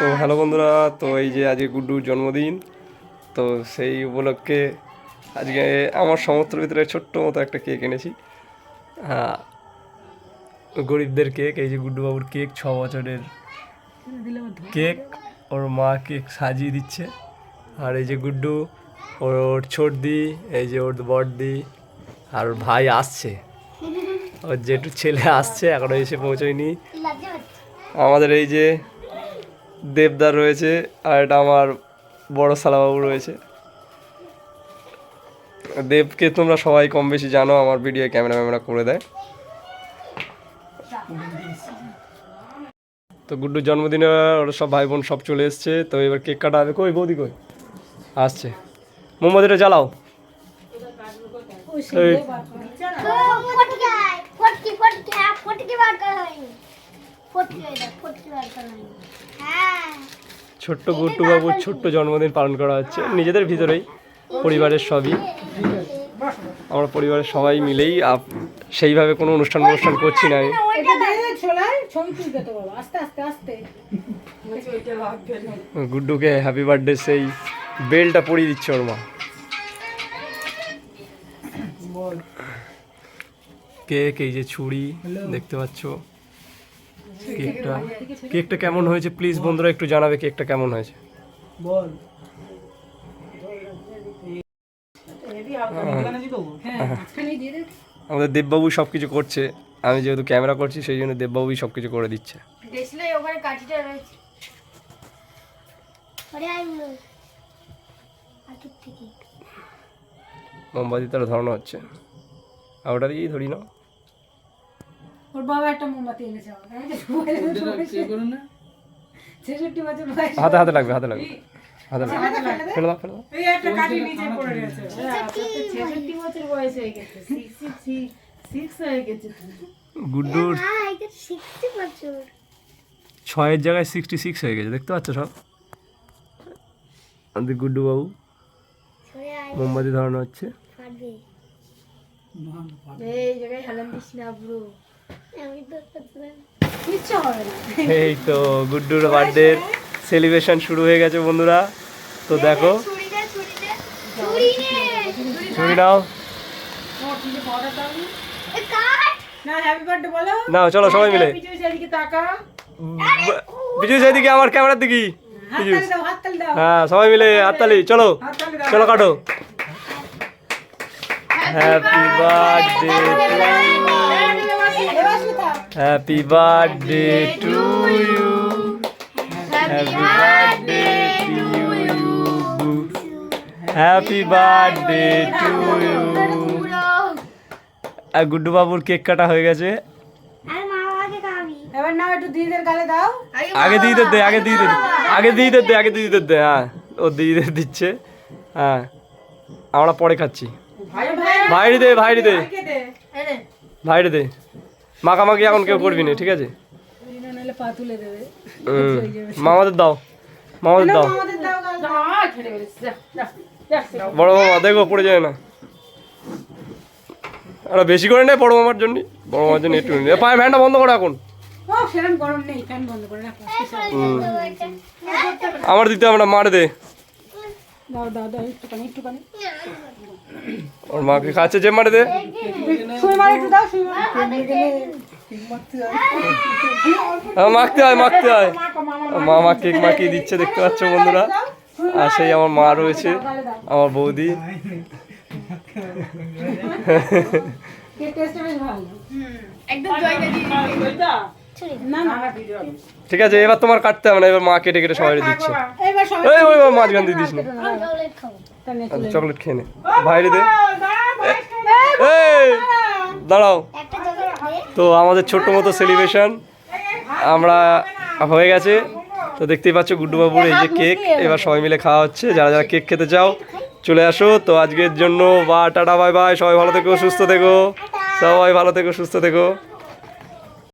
তো হ্যালো বন্ধুরা তো এই যে আজকে গুড্ডুর জন্মদিন তো সেই উপলক্ষে আজকে আমার সমস্ত ভিতরে ছোট্ট মতো একটা কেক এনেছি। হ্যাঁ গরিবদের কেক এই যে গুড্ডু বাবুর কেক ছ বছরের কেক ওর মা কেক সাজিয়ে দিচ্ছে। আর এই যে গুড্ডু ওর ওর ছোটদি এই যে ওর বড়দি আর ওর ভাই আসছে। ওর যেটু ছেলে আসছে এখনও এসে পৌঁছয়নি। আমাদের এই যে দেবদার রয়েছে আর এটা আমার বড় সালাবাবু রয়েছে। দেবকে তোমরা সবাই কম বেশি জানো আমার ভিডিও ক্যামেরা ম্যামেরা করে দেয়। তো গুড্ডুর জন্মদিনে ওরা সব ভাই বোন সব চলে এসছে তো এবার কেক কাটা হবে। কই বৌদি কই? আসছে। মোমবাতিটা জ্বালাও। এই। ছোট্ট গুড্ডু বাবুর ছোট্ট জন্মদিন পালন করা হচ্ছে। নিজেদের ভিতরেই, পরিবারের সবই। আমরা পরিবারের সবাই মিলেই সেইভাবে কোনো অনুষ্ঠান অনুষ্ঠান করছি না। গুড্ডুকে হ্যাপি বার্থডে সেই বেলটা পরিয়ে দিচ্ছে ওর মা। কেক, এই যে ছুরি, দেখতে পাচ্ছ? কেকটা? কেকটা? কেমন হয়েছে? প্লিজ বন্ধুরা একটু জানাবে কেকটা কেমন হয়েছে। হ্যাঁ। মাঝখানে দিয়ে দে। আমাদের দেববাবু সব কিছু করছে। আমি যেহেতু ক্যামেরা করছি সেই জন্য দেববাবুই সব কিছু করে দিচ্ছে। মোমবাতি তারা ধরানো হচ্ছে। আর ওটা দিয়েই ধরি না ওর বাবা একটা মোমবাতি এনেছে ছেষট্টি বছর বয়স। হাতে হাতে লাগবে হাতে লাগবে। হাতে লাগবে। ফেলে দাও ফেলে দাও। এই একটা কাঠি নিচে পড়ে গেছে। ছেষট্টি বছর বয়স হয়ে গেছে। সিক্স সিক্স হয়ে গেছে। গুড্ডুর না এটা সিক্সটি বছর। ছয়ের জায়গায় সিক্সটি সিক্স হয়ে গেছে দেখতে পাচ্ছ সব? আমাদের গুড্ডু বাবু মোমবাতি ধরানো হচ্ছে। এই জায়গায় হেলান দিস না এই তো গুড্ডুর বার্থডে সেলিব্রেশন শুরু হয়ে গেছে বন্ধুরা। তো দেখো। ছুরি নাও। না হ্যাপি বার্থডে বলো। নাও চলো সবাই মিলে। সেদিকে তাকা। আমার ক্যামেরার দিকে। হাততালি দাও হাততালি দাও। হ্যাঁ সবাই মিলে হাততালি চলো। চলো কাটো। Happy birthday happy birthday to you happy birthday to you happy birthday to you আর গুড্ডু বাবুর কেক কাটা হয়ে গেছে। এবার নাও একটু দিদিদের গালে দাও। আগে দিদিদের দে আগে দিদিদের। আগে দিদিদের দে আগে দিদিদের দে হ্যাঁ। ও দিদিদের দিচ্ছে হ্যাঁ। আমরা পরে খাচ্ছি। ভাই ভাই। ভাইরি দে ভাইরি দে। ভাইরি দে। মাখামাখি এখন কেউ করবি না ঠিক আছে? না মামাদের দাও মামাদের দাও। বড় মামা দেখো পড়ে যায় না। আর বেশি করে নেই বড় মামার জন্য। বড় মামার জন্য একটু নিয়ে পায়ে ফ্যানটা বন্ধ করো এখন। ও সেরকম গরম নেই ফ্যান বন্ধ করে রাখো হুম। আমার দিতে আমরা মার দে। দাও দাও দাও একটুখানি একটুখানি। ওর মাকে খাচ্ছে যে মারে দে সুই মার একটু দাও সুই মার হ্যাঁ, মাখতে হয় মাখতে হয় মামা কেক মাখিয়ে দিচ্ছে দেখতে পাচ্ছ বন্ধুরা আর সেই আমার মা রয়েছে আমার বৌদি একদম ঠিক আছে এবার তোমার কাটতে হবে না এবার মা কেটে কেটে সবাই দিচ্ছে। এই ওই মাঝখান দিয়ে দিস না। চকলেট খাব। তাহলে খেয়ে নে। ভাইরে দে। দাঁড়াও। চকলেট তো আমাদের ছোট্ট মতো সেলিব্রেশন আমরা হয়ে গেছে। তো দেখতেই পাচ্ছ গুড্ডু বাবুর এই যে কেক। এবার সবাই মিলে খাওয়া হচ্ছে। যারা যারা কেক খেতে চাও চলে আসো। তো আজকের জন্য বা টাটা বাই বাই। সবাই ভালো থেকো সুস্থ থেকো। সবাই ভালো থেকো সুস্থ থেকো।